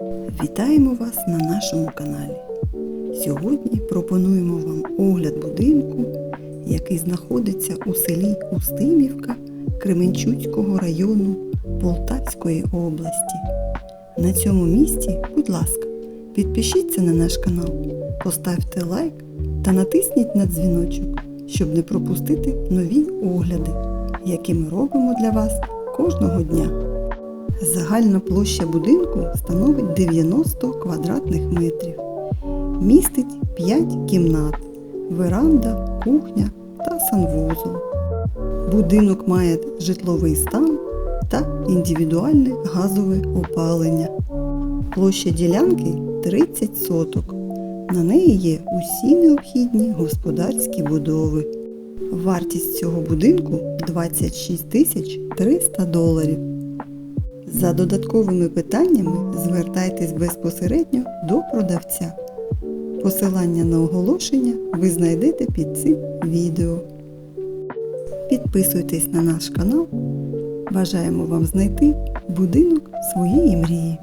Вітаємо вас на нашому каналі. Сьогодні пропонуємо вам огляд будинку, який знаходиться у селі Устимівка Кременчуцького району Полтавської області. На цьому місці, будь ласка, підпишіться на наш канал, поставте лайк та натисніть на дзвіночок, щоб не пропустити нові огляди, які ми робимо для вас кожного дня. Загальна площа будинку становить 90 квадратних метрів. Містить 5 кімнат, веранда, кухня та санвузол. Будинок має житловий стан та індивідуальне газове опалення. Площа ділянки 30 соток. На неї є усі необхідні господарські будови. Вартість цього будинку 26 тисяч 300 доларів. За додатковими питаннями звертайтесь безпосередньо до продавця. Посилання на оголошення ви знайдете під цим відео. Підписуйтесь на наш канал. Бажаємо вам знайти будинок своєї мрії.